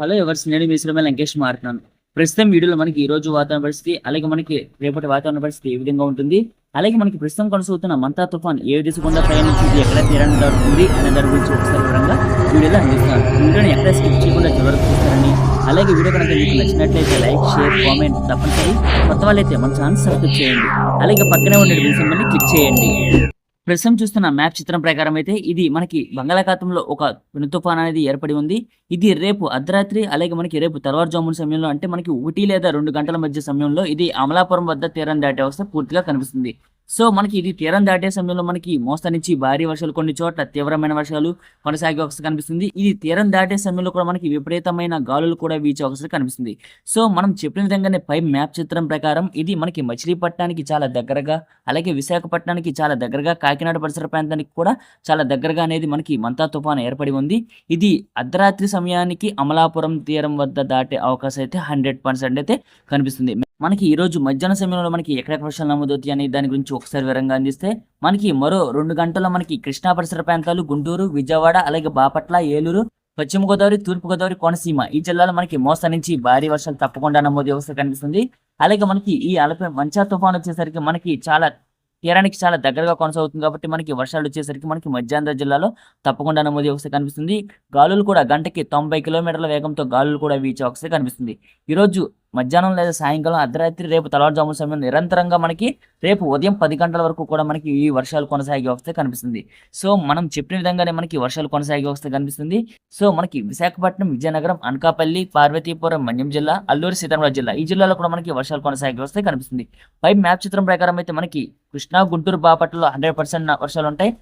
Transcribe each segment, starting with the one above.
Hello ఎవర్స్ నేను మీ శ్రీమల్ లంకేష్ మారుతున్నాను. ప్రస్తుతం వీడియోలో మనకి ఈ రోజు వాతావరణ పరిస్థితి అలాగే మనకి రేపటి వాతావరణ పరిస్థితి ఏ విధంగా ఉంటుంది అలాగే మనకి ప్రస్తుతం కొనసాగుతున్న మంతా తుఫాన్ ఏ దిశకుండా ప్రయాణించింది ఎక్కడ తీరాన్ని దాటుతుంది అనే దాని గురించి ఒకసారి వివరంగా వీడియోలో అందిస్తాను. వీడియోని ఎక్కడ స్కిప్ చేయకుండా చివరకు చూస్తారని అలాగే వీడియో కనుక మీకు నచ్చినట్లయితే లైక్ షేర్ కామెంట్ తప్పనిసరి. కొత్త వాళ్ళైతే మన ఛానల్ సబ్స్క్రైబ్ చేయండి. అలాగే పక్కనే ఉండే బిల్ సింబల్ని క్లిక్ చేయండి. ప్రస్తుతం చూస్తున్న మ్యాప్ చిత్రం ప్రకారం అయితే ఇది మనకి బంగాళాఖాతంలో ఒక పెను తుఫాన్ అనేది ఏర్పడి ఉంది. ఇది రేపు అర్ధరాత్రి అలాగే మనకి రేపు తెల్లవారుజామున సమయంలో అంటే మనకి ఒకటి లేదా రెండు గంటల మధ్య సమయంలో ఇది అమలాపురం వద్ద తీరం దాటే అవస్థ పూర్తిగా కనిపిస్తుంది. సో మనకి ఇది తీరం దాటే సమయంలో మనకి మోస్తా నుంచి భారీ వర్షాలు కొన్ని చోట్ల తీవ్రమైన వర్షాలు కొనసాగే అవకాశం కనిపిస్తుంది. ఇది తీరం దాటే సమయంలో కూడా మనకి విపరీతమైన గాలులు కూడా వీచే అవకాశం కనిపిస్తుంది. సో మనం చెప్పిన విధంగానే పై మ్యాప్ చిత్రం ప్రకారం ఇది మనకి మచిలీపట్నానికి చాలా దగ్గరగా అలాగే విశాఖపట్నానికి చాలా దగ్గరగా కాకినాడ పరిసర ప్రాంతానికి కూడా చాలా దగ్గరగా అనేది మనకి మంతా తుఫాను ఏర్పడి ఉంది. ఇది అర్ధరాత్రి సమయానికి అమలాపురం తీరం వద్ద దాటే అవకాశం అయితే హండ్రెడ్ పర్సెంట్ అయితే కనిపిస్తుంది. మనకి ఈరోజు మధ్యాహ్న సమయంలో మనకి ఎక్కడెక్కడ వర్షాలు నమోదవుతాయి అనే దాని గురించి ఒకసారి వివరంగా అందిస్తే మనకి మరో రెండు గంటల్లో మనకి కృష్ణా పరిసర ప్రాంతాలు గుంటూరు విజయవాడ అలాగే బాపట్ల ఏలూరు పశ్చిమ గోదావరి తూర్పు గోదావరి కోనసీమ ఈ జిల్లాలో మనకి మోస్తా నుంచి భారీ వర్షాలు తప్పకుండా నమోదు వ్యవస్థ కనిపిస్తుంది. అలాగే మనకి ఈ అలపై మంచా తుఫాన్ వచ్చేసరికి మనకి చాలా తీరానికి చాలా దగ్గరగా కొనసాగుతుంది కాబట్టి మనకి వర్షాలు వచ్చేసరికి మనకి మధ్యాంధ్ర జిల్లాలో తప్పకుండా నమోదు వ్యవస్థ కనిపిస్తుంది. గాలులు కూడా గంటకి తొంభై కిలోమీటర్ల వేగంతో గాలులు కూడా వీచే అవస్థ కనిపిస్తుంది. ఈరోజు మధ్యాహ్నం లేదా సాయంకాలం అర్ధరాత్రి రేపు తెల్లవారుజామున సమయం నిరంతరంగా మనకి రేపు ఉదయం పది గంటల వరకు కూడా మనకి ఈ వర్షాలు కొనసాగే అవస్థ కనిపిస్తుంది. సో మనం చెప్పిన విధంగానే మనకి వర్షాలు కొనసాగే అవస్థ కనిపిస్తుంది. సో మనకి విశాఖపట్నం విజయనగరం అనకాపల్లి పార్వతీపురం మన్యం జిల్లా అల్లూరి సీతారామరాజు జిల్లా ఈ జిల్లాలో కూడా మనకి వర్షాలు కొనసాగే అవస్థ కనిపిస్తుంది. పై మ్యాప్ చిత్రం ప్రకారం అయితే మనకి కృష్ణా గుంటూరు బాపట్లలో హండ్రెడ్ పర్సెంట్ వర్షాలు ఉంటాయి.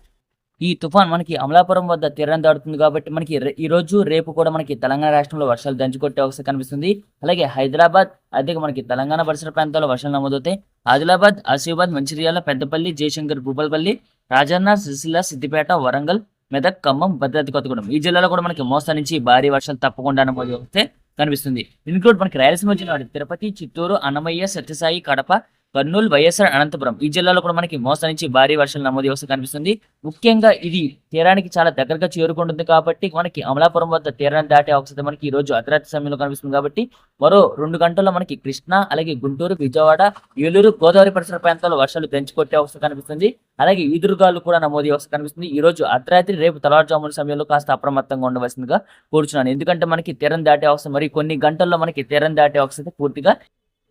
ఈ తుఫాన్ మనకి అమలాపురం వద్ద తీరం దాడుతుంది కాబట్టి మనకి ఈ రోజు రేపు కూడా మనకి తెలంగాణ రాష్ట్రంలో వర్షాలు దంచుకొట్టే అవస్థ కనిపిస్తుంది. అలాగే హైదరాబాద్ అదే మనకి తెలంగాణ పరిసర ప్రాంతాల్లో వర్షాలు నమోదవుతాయి. ఆదిలాబాద్ ఆసిఫాబాద్ మంచిర్యాల పెద్దపల్లి జయశంకర్ భూపాలపల్లి రాజన్న సిరిసిల్ల సిద్దిపేట వరంగల్ మెదక్ ఖమ్మం భద్రాద్రి కొత్తగూడెం. ఈ జిల్లాలో కూడా మనకి మోస్తా నుంచి భారీ వర్షాలు తప్పకుండా నమోదు కనిపిస్తుంది. ఇన్క్లూడ్ మనకి రాయలసీమ జిల్లా తిరుపతి చిత్తూరు అన్నమయ్య సత్యసాయి కడప కర్నూలు వైఎస్ఆర్ అనంతపురం. ఈ జిల్లాలో కూడా మనకి మోసం నుంచి భారీ వర్షాలు నమోదు వ్యవస్థ కనిపిస్తుంది. ముఖ్యంగా ఇది తీరానికి చాలా దగ్గరగా చేరుకుంటుంది కాబట్టి మనకి అమలాపురం వద్ద తీరాన్ని దాటే అవకాశం మనకి ఈ రోజు అర్ధరాత్రి సమయంలో కనిపిస్తుంది కాబట్టి మరో రెండు గంటల్లో మనకి కృష్ణా అలాగే గుంటూరు విజయవాడ ఏలూరు గోదావరి పరిసర ప్రాంతాల్లో వర్షాలు పెంచుకొట్టే అవస్థ కనిపిస్తుంది. అలాగే ఈదురుగాలు కూడా నమోదు వ్యవస్థ కనిపిస్తుంది. ఈ రోజు అర్ధరాత్రి రేపు తెల్లవారుజామున సమయంలో కాస్త అప్రమత్తంగా ఉండవలసిందిగా కోరుచున్నాను. ఎందుకంటే మనకి తీరం దాటే అవసరం మరి కొన్ని గంటల్లో మనకి తీరం దాటే అవస్థ పూర్తిగా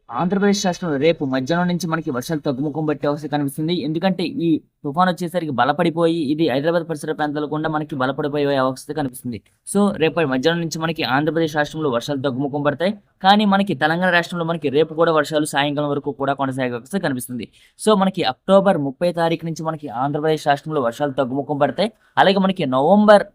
ఆంధ్రప్రదేశ్ రాష్ట్రంలో రేపు మధ్యాహ్నం నుంచి మనకి వర్షాలు తగ్గుముఖం పట్టే అవస్థ కనిపిస్తుంది. ఎందుకంటే ఈ తుఫాన్ వచ్చేసరికి బలపడిపోయి ఇది హైదరాబాద్ పరిసర ప్రాంతాలు కూడా మనకి బలపడిపోయే అవస్థ కనిపిస్తుంది. సో రేపు మధ్యాహ్నం నుంచి మనకి ఆంధ్రప్రదేశ్ రాష్ట్రంలో వర్షాలు తగ్గుముఖం పడతాయి. కానీ మనకి తెలంగాణ రాష్ట్రంలో మనకి రేపు కూడా వర్షాలు సాయంకాలం వరకు కూడా కొనసాగే అవస్థ కనిపిస్తుంది. సో మనకి అక్టోబర్ ముప్పై తారీఖు నుంచి మనకి ఆంధ్రప్రదేశ్ రాష్ట్రంలో వర్షాలు తగ్గుముఖం పడతాయి. అలాగే మనకి నవంబర్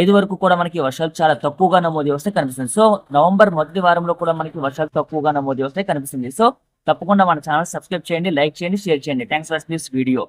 ఐదు వరకు కూడా మనకి వర్షాలు చాలా తక్కువగా నమోదు వస్తే కనిపిస్తుంది. సో నవంబర్ మొదటి వారంలో కూడా మనకి వర్షాలు తక్కువగా నమోదు వస్తే కనిపిస్తుంది. సో తప్పకుండా మన ఛానల్ సబ్స్క్రైబ్ చేయండి లైక్ చేయండి షేర్ చేయండి. Thanks for this video.